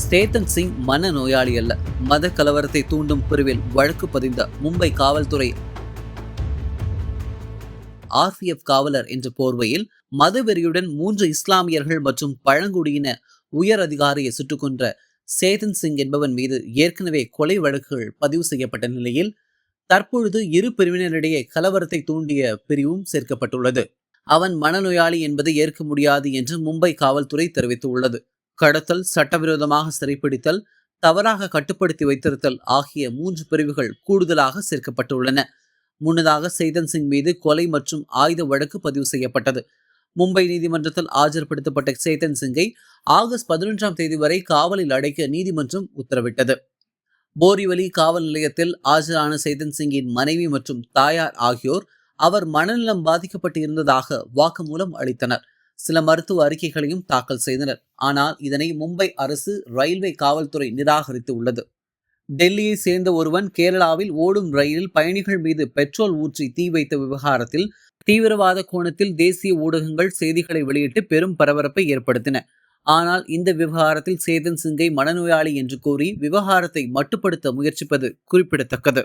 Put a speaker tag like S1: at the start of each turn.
S1: ஸ்டேத்தன் சிங் மன நோயாளி அல்ல. மத கலவரத்தை தூண்டும் பிரிவில் வழக்கு பதிந்த மும்பை காவல்துறை ஆர்பிஎஃப் காவலர் என்ற போர்வையில் மதவெறியுடன் மூன்று இஸ்லாமியர்கள் மற்றும் பழங்குடியின உயர் அதிகாரியை சுட்டுக்கொன்ற சேதன் சிங் என்பவன் மீது ஏற்கனவே கொலை வழக்குகள் பதிவு செய்யப்பட்ட நிலையில் தற்பொழுது இரு பிரிவினரிடையே கலவரத்தை தூண்டிய பிரிவும் சேர்க்கப்பட்டுள்ளது. அவன் மனநோயாளி என்பதை ஏற்க முடியாது என்று மும்பை காவல்துறை தெரிவித்துள்ளது. கடத்தல் சட்டவிரோதமாக சிறைப்பிடித்தல் தவறாக கட்டுப்படுத்தி வைத்திருத்தல் ஆகிய மூன்று பிரிவுகள் கூடுதலாக சேர்க்கப்பட்டுள்ளன. முன்னதாக சேதன் சிங் மீது கொலை மற்றும் ஆயுத வழக்கு பதிவு செய்யப்பட்டது. மும்பை நீதிமன்றத்தில் ஆஜர்படுத்தப்பட்ட சேதன் சிங்கை ஆகஸ்ட் பதினொன்றாம் தேதி வரை காவலில் அடைக்க நீதிமன்றம் உத்தரவிட்டது. போரிவலி காவல் நிலையத்தில் ஆஜரான சேதன் சிங்கின் மனைவி மற்றும் தாயார் ஆகியோர் அவர் மனநலம் பாதிக்கப்பட்டு இருந்ததாக வாக்குமூலம் அளித்தனர். சில மருத்துவ அறிக்கைகளையும் தாக்கல் செய்தனர். ஆனால் இதனை மும்பை அரசு ரயில்வே காவல்துறை நிராகரித்து உள்ளது. டெல்லியை சேர்ந்த ஒருவன் கேரளாவில் ஓடும் ரயிலில் பயணிகள் மீது பெட்ரோல் ஊற்றி தீ வைத்த விவகாரத்தில் தீவிரவாத கோணத்தில் தேசிய ஊடகங்கள் செய்திகளை வெளியிட்டு பெரும் பரபரப்பை ஏற்படுத்தின. ஆனால் இந்த விவகாரத்தில் சேதன் சிங்கை மனநோயாளி என்று கூறி விவகாரத்தை மட்டுப்படுத்த முயற்சிப்பது குறிப்பிடத்தக்கது.